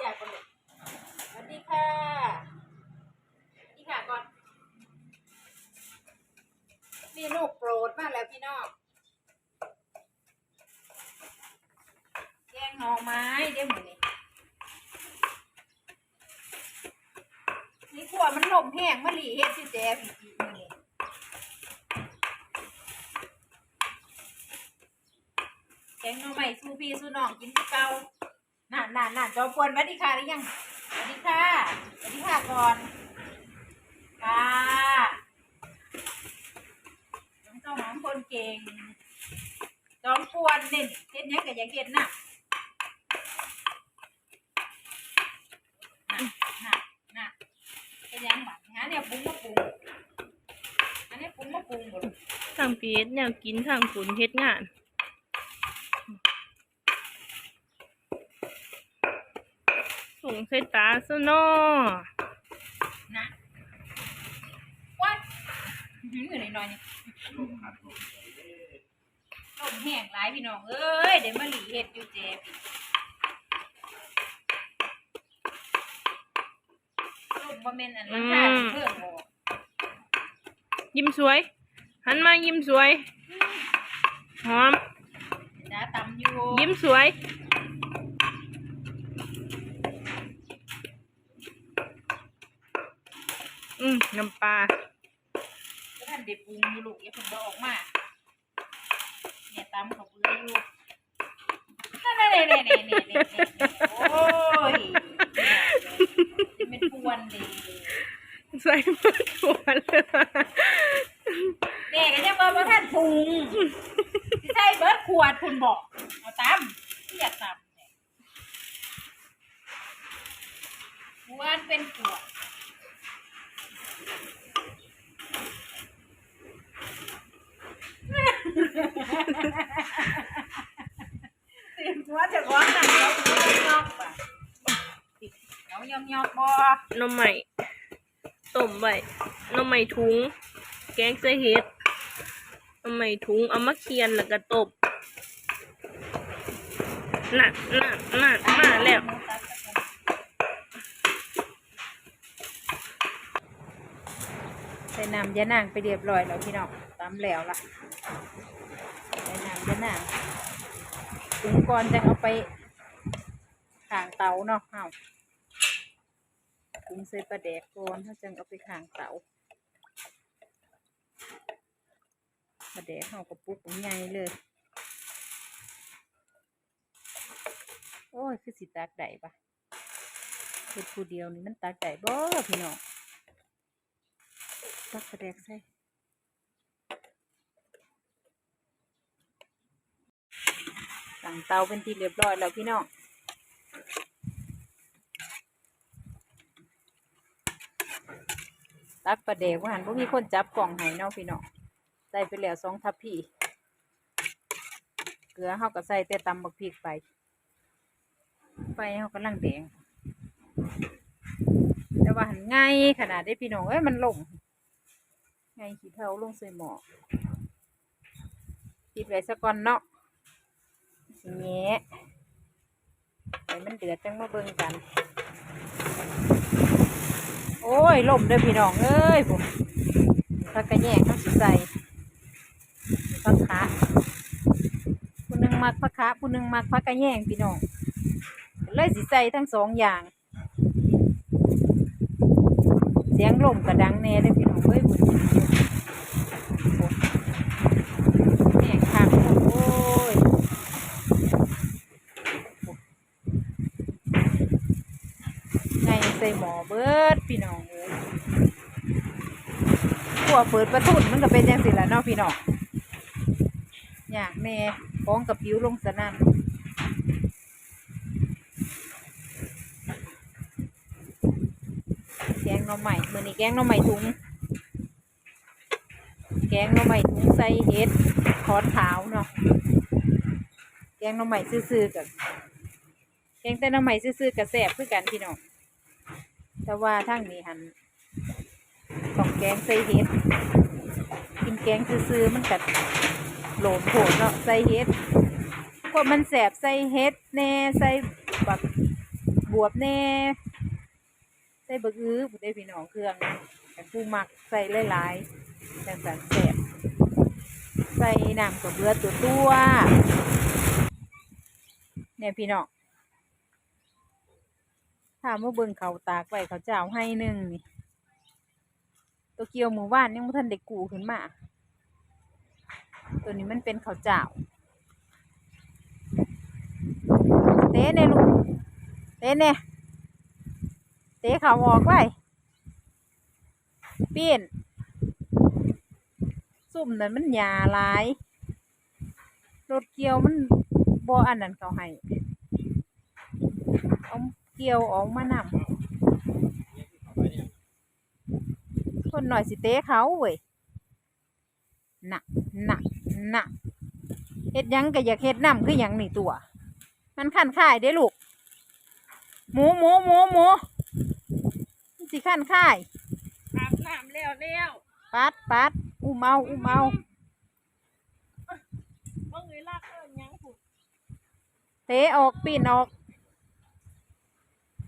จ้าคนเลยสวัสดีค่ะสวัสดีค่ะก่อนเมนูกโปรดมากแล้วพี่น้องแกงหน่อไม้เดี๋ยวมือนี้นี่ขวดมันลมแห้งมะลีเฮ็ดสิแจ๊พี่พี่มือนี้แกงหน่อไม้สู้พี่สู้น้องกินคือเก่า น่าน่าน่าจอมพลสวัสดีค่ะหรือยังสวัสดีค่ะสวัสดีค่ะก่อนค่ะน้องเจ้าหอมคนเก่งจอมพลนี่เฮ็ดหยังกับยังเฮ็ดน่ะน่ะน่ะน่ะเฮ็ดหยังบัดหาเนี่ยปรุงมาปรุงอันนี้ปรุงมาปรุงบ่ลูก ทางเพีเอสแนวกินทางฝนเฮ็ดงานส่ งใส่ตาซะนาะนะวัดอื้อหือหน่อยๆนี่ลมแห้งหลายพี่น้องเอ้ยเดี๋ยวมาหลีเฮ็ดอยู่เจ็บลมบ่แม่นอันราคาสิเพิ่มบ่ยิ้มสวย หันมายิ้มสวย หอมจ้าตำอยู่ ยิ้มสวย อืม น้ำปลาก็ท่านได้ปรุงอยู่ลูกอย่าเพิ่งบ่ออกมาเนี่ยตำเขาเบื่ออยู่นั่นๆๆๆๆๆโอ้ยจะเป็นปวนดีใส่เบิดหัวเลยเด็กก็ยังบอกว่าท่านปรุงสิใส่เบิร์ดขวดคุณบอกเอาตามที่อยากตามเนี่ยม้วนเป็นขวดตื่นหัวจะร้อนหนักแล้วยอกๆป่ะเอา ยอกยอกๆบ่หน้ำใหม่ต้มไว้หน้ำใหม่ถุง แกงใส่เห็ดหน้ำใหม่ถุงเอามาเคียนแล้วก็ตบน่ะน่ะน่ะมาแล้วใส่น้ำยะนางไปเรียบร้อยแล้วพี่น้องตำแล้วล่ะใส่น้ำยะนางปรุงก่อนจะเอาไปข้างเตาเนาะเฮา งใส่ปลาแดกก่อนถ้าจังเอาไปข้างเตาปลาแดกเฮาก็ปลุกใหญ่เลย โอ้ย คือสิตากได้ปะเฮ็ดผู้เดียวนี่มันตากได้บ่พี่น้องตักกระแดกใส่ตั้งเตาเป็นที่เรียบร้อยแล้วพี่น้อง ตักประเดกว่าหันพวกมีคนจับกล่องให้เนาะพี่น้องใส่ไปแล้วสองทัพพี่ เกลือเขาก็ใส่แต่ตำบักพริกไปไฟเขากำลังแดง แต่ว่าหันง่ายขนาดได้พี่น้องเอ้ยมันลงไงขี้เท้าลงใส่หมอปิดไว้สักก่อนเนาะแงะให้มันเดือดจังมาเบิ่งกัน โอ้ยล่มเด้อพี่น้องเอ้ยผมพักกระแยงต้องสิใส่พักขาผู้หนึงมักพักขาผู้หนึงมักพักกระแยงพี่น้องเลยสิใส่ทั้งสองอย่าง เสียงลมกระดังแน่เด้อพี่น้องเอ้ยบุญแม่งคักโอ้ยไงใส่หมอเบิดพี่น้องเอ้ยขัวเปิดประทุนมันก็เป็นจังสิละเนาะพี่น้องอยากแม่ฟ้องกับผิวลงสนั่นแกงน่อใหม่มือนี้แกงน่อใหม่ถุง แกงน่อใหม่ถุงใส่เห็ดคอนขาวเนาะ แกงน่อใหม่ซื่อๆกับแกงแต่น่อใหม่ซื่อๆกับแซ่บคือกันพี่น้อง แต่ว่าทั้งนี้หันของแกงใส่เห็ดกินแกงซื่อๆมันกัดโหลนโผดเนาะใส่เห็ดพวกมันแสบใส่เห็ดแน่ใส่บักบวบแน่ใส่เบะอื้อผู้ได้พี่น้องเครื่องกันผู้มักใส่หลายๆจังสันแสบใส่น้ำกับเบือตัวตัวเนี่ยพี่น้อง ถ้าเมื่อเบิ่งเขาตากไว้เขาเจ้าให้หนึ่งนี่ตัวเกียวหมู่บ้านยังไม่ทันได้กูขึ้นมา ตัวนี้มันเป็นเขาเจ้าเต้เนี่ยลูกเต้เนี่ยเตะเขาออกไว้เปลี่ยนซุ่มนั่นมันหยาลายรถเกียวมันบ่อันนั้นเขาให้เอา เกี่ยวออกมานำคนหน่อยสิเตะเขาเว้ยน่ะน่ะน่ะเฮ็ดหยังก็อยากเฮ็ดน้ำคือหยังนี่ตัว มันขันข่ายเด้ลูก หมูหมูหมูหมูมันสิขันข่ายอาบน้ำแล้วแล้วปัดปัดอุ้มเอาอุ้มเอาว่าเงยลากเอิ้นหยังผุดเตะออกปีนออก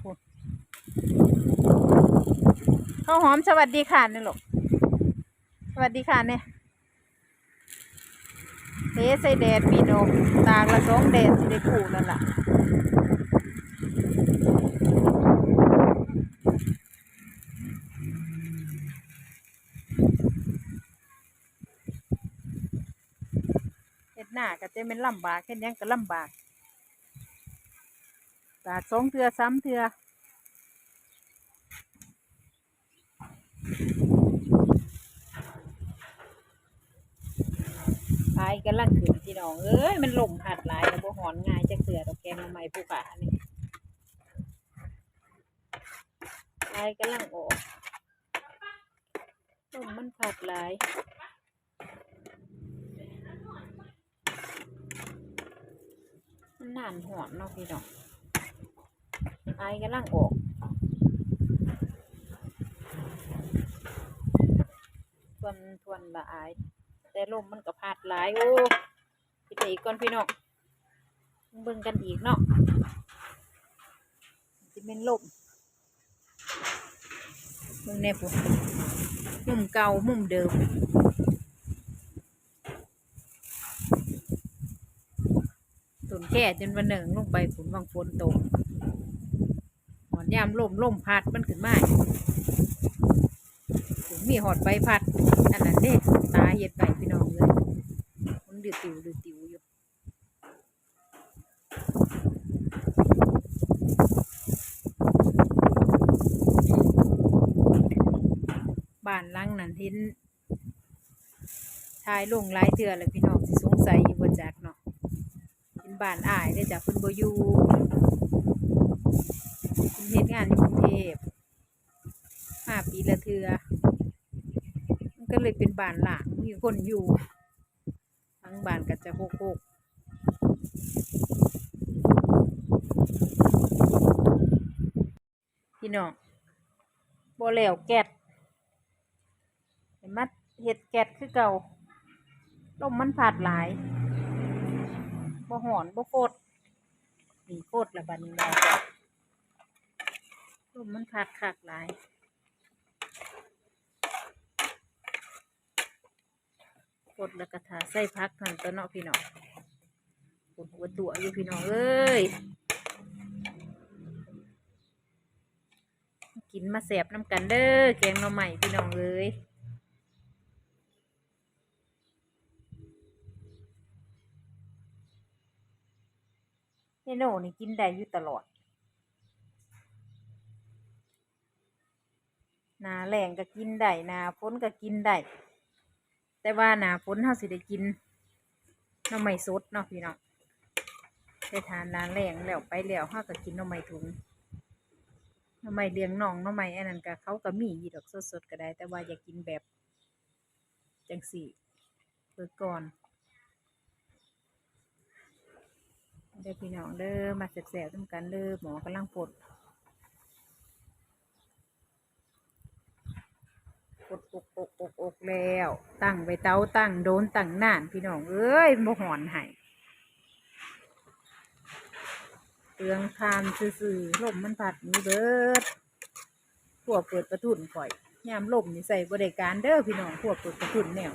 พูด ข้าวหอมสวัสดีค่ะนี่ลูกสวัสดีค่ะเนี่ยเทใส่แดดปีนอกตากละสองแดดสิได้ขู่แล้วล่ะเฮ็ดหน้าก็จะเป็นลำบากเฮ็ดหยังก็ลำบากตากสองเทือสามเทือายกันลังขึ้นพี่น้องเอ้ยมันลมหัดหลายแล้วบ่หอนง่ายจะเสือดอกแกงมาใหม่ผู้ขานี่พายกันลังออกลมมันผัดหลายมันนานหอนเนาะพี่น้องไอายกำลังออกทวนทวนละอาย แต่ลมมันก็พัดหลายโอ้พี่ไปอีกก่อนพี่น้องเบิ่งกันอีกเนาะจะเป็นลมมึงแน่ปุ๊มุมเก่ามุมเดิมตุนแค่จนวันหนึ่งลงไปฝนบางฝนตกหอนยามลมลมพัดมันขึ้นมา มีหอดใบพัด อันนั้นเด้ตาเห็ดใบพี่น้องเลยมันดือติวดือติวอยู่บ้านลังนั้นเห็นชายลงหลายเถื่อเลยพี่น้องสิสงสัยอยู่บ่จักเนาะเป็นบ้านอ้ายได้จากเพิ่นบ่อยู่เพิ่นเฮ็ดงานอยู่กรุงเทพห้าปีละเทือ ก็เลยเป็นบ้านหลังมีคนอยู่ทั้งบ้านก็จะโคกๆพี่น้องบ่แล้วแก๊สเห็นมัดเฮ็ดแก๊สคือเก่าลมมันพัดหลายบ่หอนบ่โคตรนี่โคตรละบัดนี้เราลมมันพัดคักหลาย โคตรแล้วก็ทาใส่พักนั่นตัวเนาะพี่น้องปวดหัวตัวอยู่พี่น้องเอ้ยกินมาแสบน้ำกันเด้อแกงหน่อใหม่พี่น้องเอ้ยเมนูนี่กินได้อยู่ตลอดนาแรงก็กินได้นาฝนก็กินได้ แต่ว่าหนาฝนเฮาสิได้กินน่อไม้สดเนาะพี่น้องได้ทานหนาแรงแล้วไปแล้วเฮาก็กินน่อไม้ถุงน่อไม้เลี้ยงน่องน่อไม้อันนั้นก็เขาก็มีอยู่ดอกสดๆก็ได้ แต่ว่าอยากกินแบบจังสี่เพื่อก่อนเด้อพี่น้องเด้อมาแสบๆทำกันเด้อหมอกำลังปลด ปลดอกอกอกอกแล้ว ตั้งไปเตาตั้งโดนตั้งนานพี่น้องเอ้ยบ่หอนให้ปลืองทานซื่อๆลมมันพัดหนี่เบิดพวกเปิดประทุนข่อยยามลมนี่ใส่บริการเด้อพี่น้องพวกเปิดประทุนแนว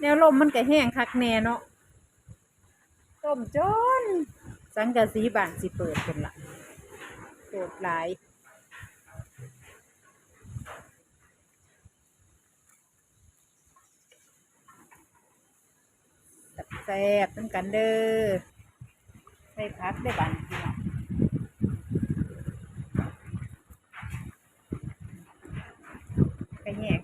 แนวลมมันก็แห้งคักแน่เนาะต้มจน สังกะสีบานสิเปิดเป็นละโดดหลาย แซ่บๆตั้งกันเด้อใส่พักได้บานพี่น้องกระแยก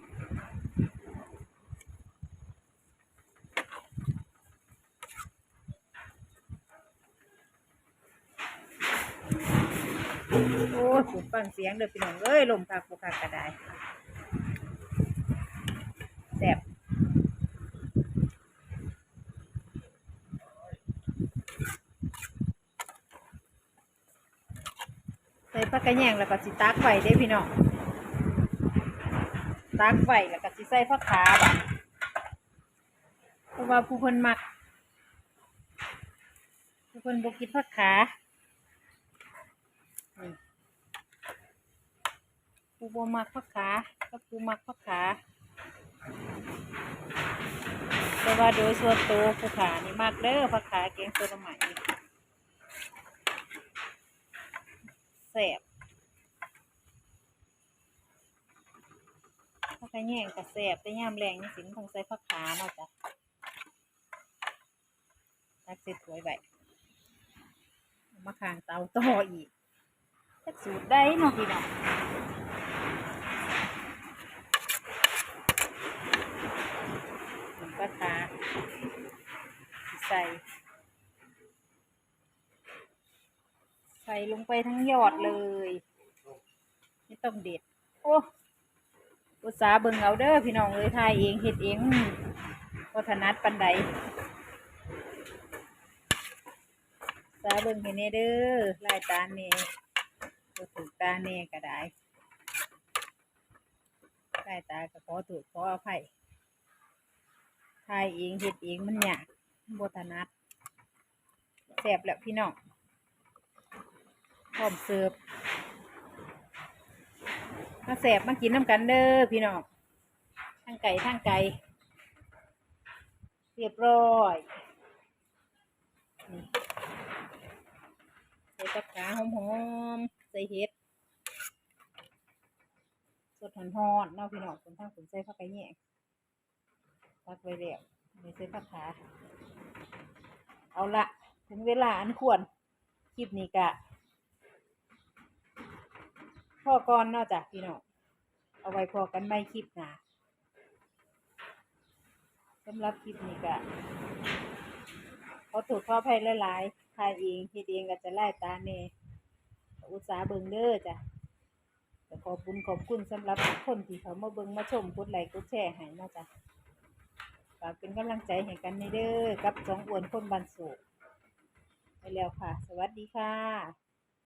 โอ้ยผมฟังเสียงเด้อพี่น้องเอ้ยลมพักบุคักกระไดแซ่บ ใส่ผักระแยงแล้วก็สิตักไว้เด้พี่น้องตักไว้แล้วก็สิใส่ผักขาบะเพราะว่าผู้เพิ่นมักผู้เพิ่นบ่กินผักขาผู้บมักผักขากับผู้มักผักขาแต่ว่าโดยส่วนตัวผู้ขานี่มักเด้อผักขาแกงส้มใหม่ แซ่บผักกระแยงกับแสบแต่ยามแรงนี่สินคงใส่ผักขาเนาะจ้ะตักเสร็จถวยไว้มาข้างเตาต่ออีกสูตรได้เนาะพี่น้องผมผักขาสิใส่ ใส่ลงไปทั้งยอดเลย ไม่ต้องเด็ด โอ้อุตสาเบิ่งเอาเด้อพี่น้องเลยทายเองเฮ็ดเองวัฒนัดปันใดสาเบิ่งให้แน่เด้อลายตาเน่บ่ถูกตาเน่ก็ได้ลายตาก็ขอถูกขออภัยทายเองเฮ็ดเองมันยากบ่ถนัดแซ่บแล้วพี่น้อง พร้อมเสิร์ฟมาแสบมากินน้ำกันเด้อพี่น้องทั้งไก่ทั้งไก่เรียบร้อยนี่ใส่กับขาหอมๆใส่เห็ดสดหอนๆเนาะพี่น้องคนทั้งคนใส่ผักไก่แยตักไว้แล้วไม่ใส่ผักขาเอาละถึงเวลาอันควรคลิปนี้กะ พ่อก่อนนอกจากพี่น้องเอาไว้พอกันไม่คลิปหนะสำหรับคลิปนี้ก็ขอถูกข้อภัยหลายๆทายเองเฮ็ดเองก็จะไล่ตาเน่อุตสาเบิงเด้อจ้ะแต่ขอบคุณขอบคุณสำหรับทุกคนที่เขามาเบิงมาชมกดไลค์กดแชร์ให้นาะจ้ะฝากเป็นกำลังใจให้กันในเด้อกับสองอวนคนบันสุไปแล้วค่ะ สวัสดีค่ะ